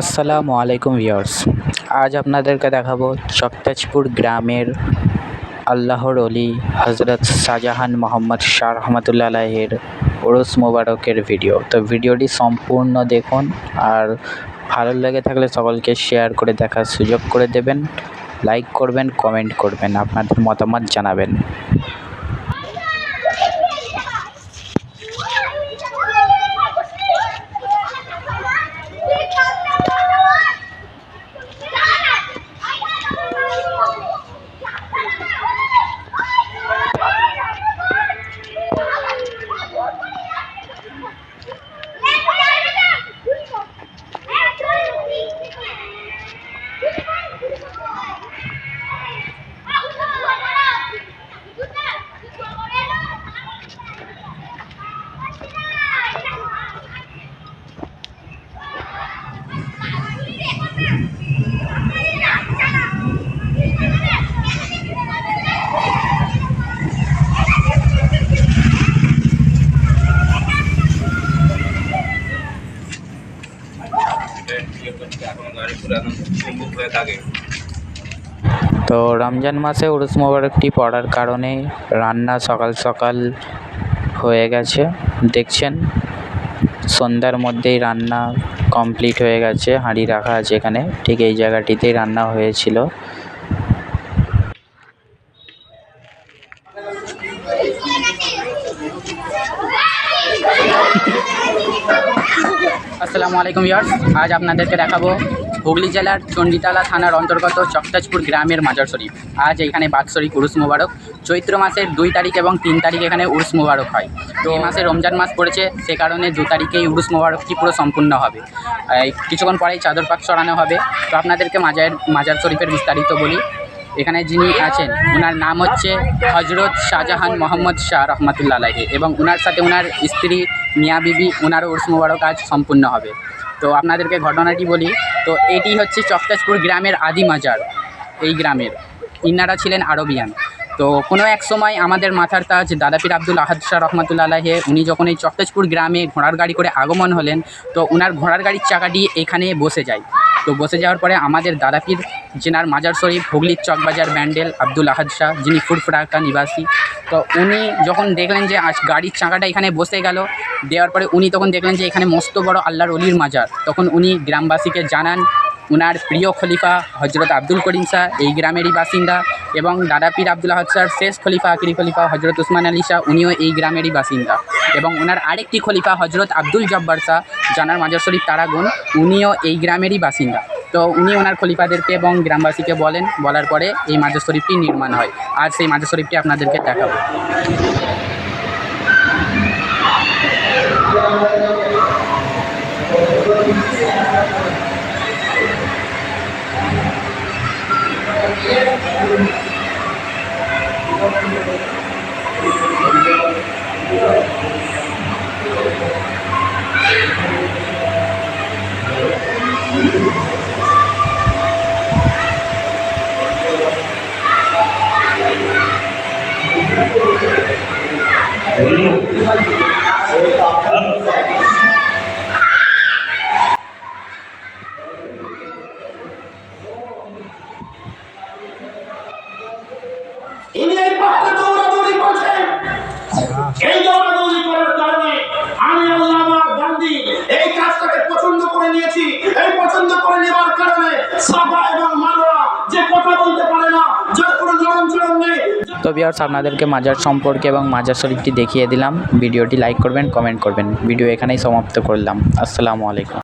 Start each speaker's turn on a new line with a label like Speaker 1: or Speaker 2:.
Speaker 1: আসসালামু আলাইকুম ভিউয়ার্স। আজ আপনাদেরকে দেখাবো চকতাজপুর গ্রামের আল্লাহর অলি হজরত শাহজাহান মোহাম্মদ শাহ রহমতুল্লাহ আলাহের ওরস মোবারকের ভিডিও। তো ভিডিওটি সম্পূর্ণ দেখুন আর ভালো লেগে থাকলে সকলকে শেয়ার করে দেখার সুযোগ করে দেবেন, লাইক করবেন, কমেন্ট করবেন, আপনাদের মতামত জানাবেন। তো রমজান মাসে উরুস মোবারকটি পড়ার কারণে রান্না সকাল সকাল হয়ে গেছে। দেখছেন? সন্ধ্যার মধ্যেই রান্না কমপ্লিট হয়ে গেছে, হাঁড়ি রাখা আছে এখানে। ঠিক এই জায়গাটিতেই রান্না হয়েছিল।
Speaker 2: আসসালামু আলাইকুম ইয়ার্স আজ আপনাদেরকে দেখাবো হুগলি জেলার চণ্ডীতলা থানার অন্তর্গত চকতাজপুর গ্রামের মাজার শরীফ। আজ এখানে বাৎসরিক উরুস মুবারক। চৈত্র মাসের দুই তারিখ এবং তিন তারিখ এখানে উরুস মুবারক হয়। তো এই মাসে রমজান মাস পড়েছে সে কারণে দু তারিখেই উরুস মুবারকটি পুরো সম্পূর্ণ হবে। কিছুক্ষণ পরেই চাদর পাক সরানো হবে। তো আপনাদেরকে মাজার মাজার শরীফের বিস্তারিত বলি। এখানে যিনি আছেন ওনার নাম হচ্ছে হজরত শাহজাহান মোহাম্মদ শাহ রহমতুল্লা আলাহি এবং ওনার সাথে ওনার স্ত্রী মিয়া বিবি ওনারও উর্স মোবারক আজ সম্পূর্ণ হবে। তো আপনাদেরকে ঘটনাটি বলি, তো এটি হচ্ছে চকতাজপুর গ্রামের আদি মাজার, এই গ্রামের। ইনারা ছিলেন আরবিয়ান। তো কোনো এক সময় আমাদের মাথার তাজ দাদাপীর আব্দুল আহাদ শাহ রহমতুল্লা আলাহে উনি যখন এই চকতাজপুর গ্রামে ঘোড়ার গাড়ি করে আগমন হলেন, তো ওনার ঘোড়ার গাড়ির চাকাটি এখানে বসে যায়। তো বসে যাওয়ার পরে আমাদের দাদাপীর, জেনার মাজার শরীফ, হুগলির চকবাজার ব্যান্ডেল, আব্দুল আহাদ শাহ, যিনি ফুরফুরাকা নিবাসী। তো উনি যখন দেখলেন যে আজ গাড়ির চাকাটা এখানে বসে গেল, দেওয়ার পরে উনি তখন দেখলেন যে এখানে মস্ত বড় আল্লাহর অলির মাজার। তখন উনি গ্রামবাসীকে জানান, উনার প্রিয় খলিফা হজরত আব্দুল করিম শাহ, এই গ্রামেরই বাসিন্দা এবং দাদাপীর আব্দুল আহাদ শাহর শেষ খলিফা, আকিরি খলিফা হজরত উসমান আলী শাহ, উনিও এই গ্রামেরই বাসিন্দা। এবং ওনার আরেকটি খলিফা হজরত আব্দুল জব্বার শাহ, জানার মাজার শরীফ তারাগুন, উনিও এই গ্রামেরই বাসিন্দা। তো উনি ওনার খলিফাদেরকে এবং গ্রামবাসীকে বলেন, বলার পরে এই মাজার শরীফটি নির্মাণ হয়। আর সেই মাজার শরীফটি আপনাদেরকে দেখাবো।
Speaker 3: এই দৌড়াদৌড়ি করার আমি আল্লামা গান্ধী এই কাজটাকে পছন্দ করে নিয়েছি। এই পছন্দ করে নেওয়ার কারণে সাফা
Speaker 1: তো ভিউয়ার্স আপনাদেরকে মাজার সম্পর্কে এবং মাজার শরীফটি দেখিয়ে দিলাম। ভিডিওটি লাইক করবেন কমেন্ট করবেন। ভিডিও এখানেই সমাপ্ত করলাম। আসসালামু আলাইকুম।